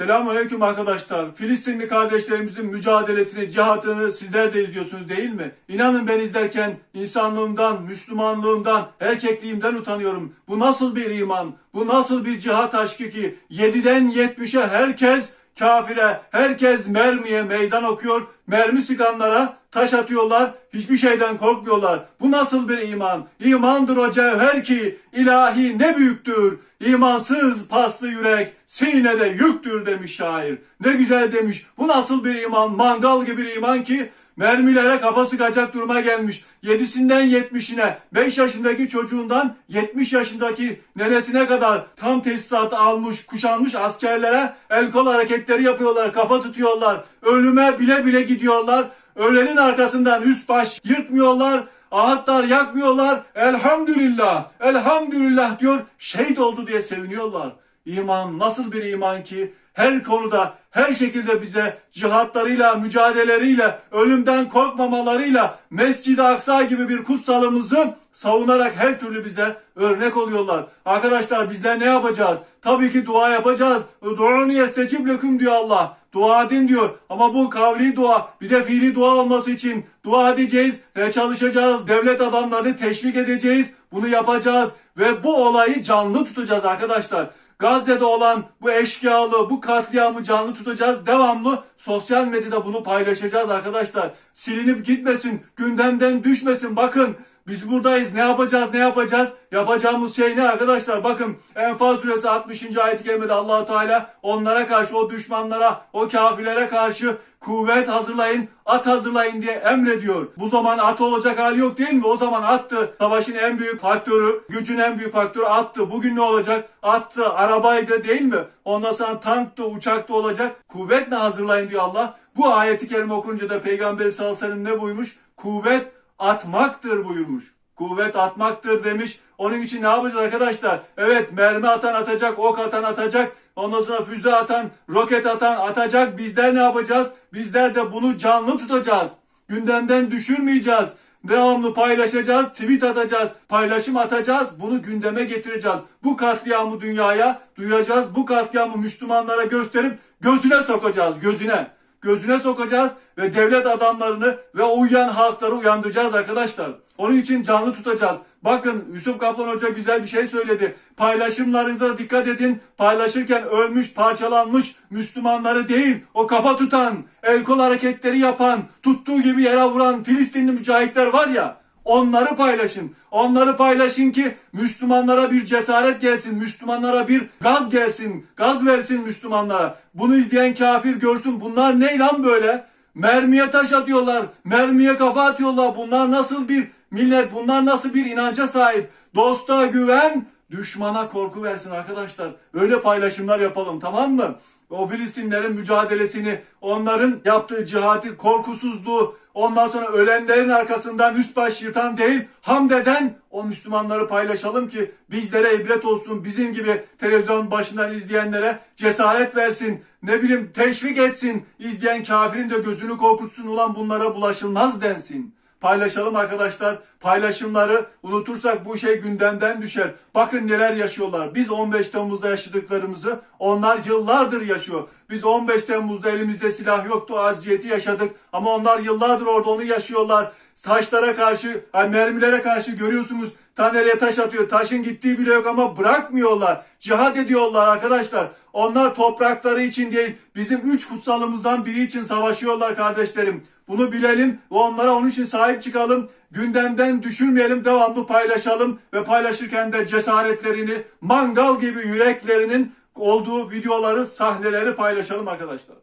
Selamünaleyküm arkadaşlar. Filistinli kardeşlerimizin mücadelesini, cihatını sizler de izliyorsunuz değil mi? İnanın ben izlerken insanlığımdan, Müslümanlığımdan, erkekliğimden utanıyorum. Bu nasıl bir iman? Bu nasıl bir cihat aşkı ki 7'den 70'e herkes kafire, herkes mermiye meydan okuyor. Mermi sıkanlara taş atıyorlar. Hiçbir şeyden korkmuyorlar. Bu nasıl bir iman? İmandır o cevher ki ilahi ne büyüktür. İmansız paslı yürek sinede yüktür demiş şair. Ne güzel demiş. Bu nasıl bir iman? Mangal gibi bir iman ki mermilere kafa sıkacak duruma gelmiş. Yedisinden yetmişine, 5 yaşındaki çocuğundan 70 yaşındaki nenesine kadar tam tesisatı almış, kuşanmış askerlere el kol hareketleri yapıyorlar, kafa tutuyorlar. Ölüme bile bile gidiyorlar. Ölenin arkasından üst baş yırtmıyorlar. Ahatlar yakmıyorlar. Elhamdülillah, elhamdülillah diyor. Şehit oldu diye seviniyorlar. İman nasıl bir iman ki her konuda, her şekilde bize cihatlarıyla, mücadeleleriyle, ölümden korkmamalarıyla Mescid-i Aksa gibi bir kutsalımızı savunarak her türlü bize örnek oluyorlar. Arkadaşlar bizler ne yapacağız? Tabii ki dua yapacağız. Du'uni yestecib lekum diyor Allah. Dua edin diyor. Ama bu kavli dua bir de fiili dua olması için dua edeceğiz ve çalışacağız. Devlet adamlarını teşvik edeceğiz. Bunu yapacağız ve bu olayı canlı tutacağız arkadaşlar. Gazze'de olan bu eşkıyalı, bu katliamı canlı tutacağız. Devamlı sosyal medyada bunu paylaşacağız arkadaşlar. Silinip gitmesin, gündemden düşmesin. Bakın biz buradayız. Ne yapacağız? Ne yapacağız? Yapacağımız şey ne arkadaşlar? Bakın Enfal suresi 60. ayet-i kerimede Allahu Teala onlara karşı, o düşmanlara, o kafirlere karşı kuvvet hazırlayın, at hazırlayın diye emrediyor. Bu zaman at olacak hali yok değil mi? O zaman attı. Savaşın en büyük faktörü, gücün en büyük faktörü attı. Bugün ne olacak? Attı, arabaydı değil mi? Ondan sonra tanktı, uçaktı olacak. Kuvvetle hazırlayın diyor Allah. Bu ayeti kerime okunca da Peygamber sallallahu aleyhi ne buymuş? Kuvvet atmaktır buyurmuş. Kuvvet atmaktır demiş. Onun için ne yapacağız arkadaşlar? Evet mermi atan atacak, ok atan atacak. Ondan sonra füze atan, roket atan atacak. Bizler ne yapacağız? Bizler de bunu canlı tutacağız. Gündemden düşürmeyeceğiz. Devamlı paylaşacağız, tweet atacağız, paylaşım atacağız. Bunu gündeme getireceğiz. Bu katliamı dünyaya duyuracağız. Bu katliamı Müslümanlara gösterip gözüne sokacağız, gözüne gözüne sokacağız ve devlet adamlarını ve uyuyan halkları uyandıracağız arkadaşlar. Onun için canlı tutacağız. Bakın Yusuf Kaplan Hoca güzel bir şey söyledi. Paylaşımlarınıza dikkat edin. Paylaşırken ölmüş, parçalanmış Müslümanları değil, o kafa tutan, el kol hareketleri yapan, tuttuğu gibi yere vuran Filistinli mücahitler var ya, Onları paylaşın. Onları paylaşın ki Müslümanlara bir cesaret gelsin. Müslümanlara bir gaz gelsin. Gaz versin Müslümanlara. Bunu izleyen kafir görsün. Bunlar ne lan böyle? Mermiye taş atıyorlar. Mermiye kafa atıyorlar. Bunlar nasıl bir millet? Bunlar nasıl bir inanca sahip? Dosta güven, düşmana korku versin arkadaşlar. Öyle paylaşımlar yapalım tamam mı? O Filistinlerin mücadelesini, onların yaptığı cihati, korkusuzluğu, ondan sonra ölenlerin arkasından üst baş yırtan değil, hamd eden o Müslümanları paylaşalım ki bizlere ibret olsun, bizim gibi televizyon başından izleyenlere cesaret versin, ne bileyim teşvik etsin, izleyen kafirin de gözünü korkutsun ulan bunlara bulaşılmaz densin. Paylaşalım arkadaşlar. Paylaşımları unutursak bu şey gündemden düşer. Bakın neler yaşıyorlar. Biz 15 Temmuz'da yaşadıklarımızı onlar yıllardır yaşıyor. Biz 15 Temmuz'da elimizde silah yoktu. Aziyeti yaşadık. Ama onlar yıllardır orada onu yaşıyorlar. Taşlara karşı, yani mermilere karşı görüyorsunuz. Ta nereye taş atıyor. Taşın gittiği bile yok ama bırakmıyorlar. Cihad ediyorlar arkadaşlar. Onlar toprakları için değil, bizim üç kutsalımızdan biri için savaşıyorlar kardeşlerim. Bunu bilelim ve onlara onun için sahip çıkalım. Gündemden düşürmeyelim, devamlı paylaşalım ve paylaşırken de cesaretlerini, mangal gibi yüreklerinin olduğu videoları, sahneleri paylaşalım arkadaşlar.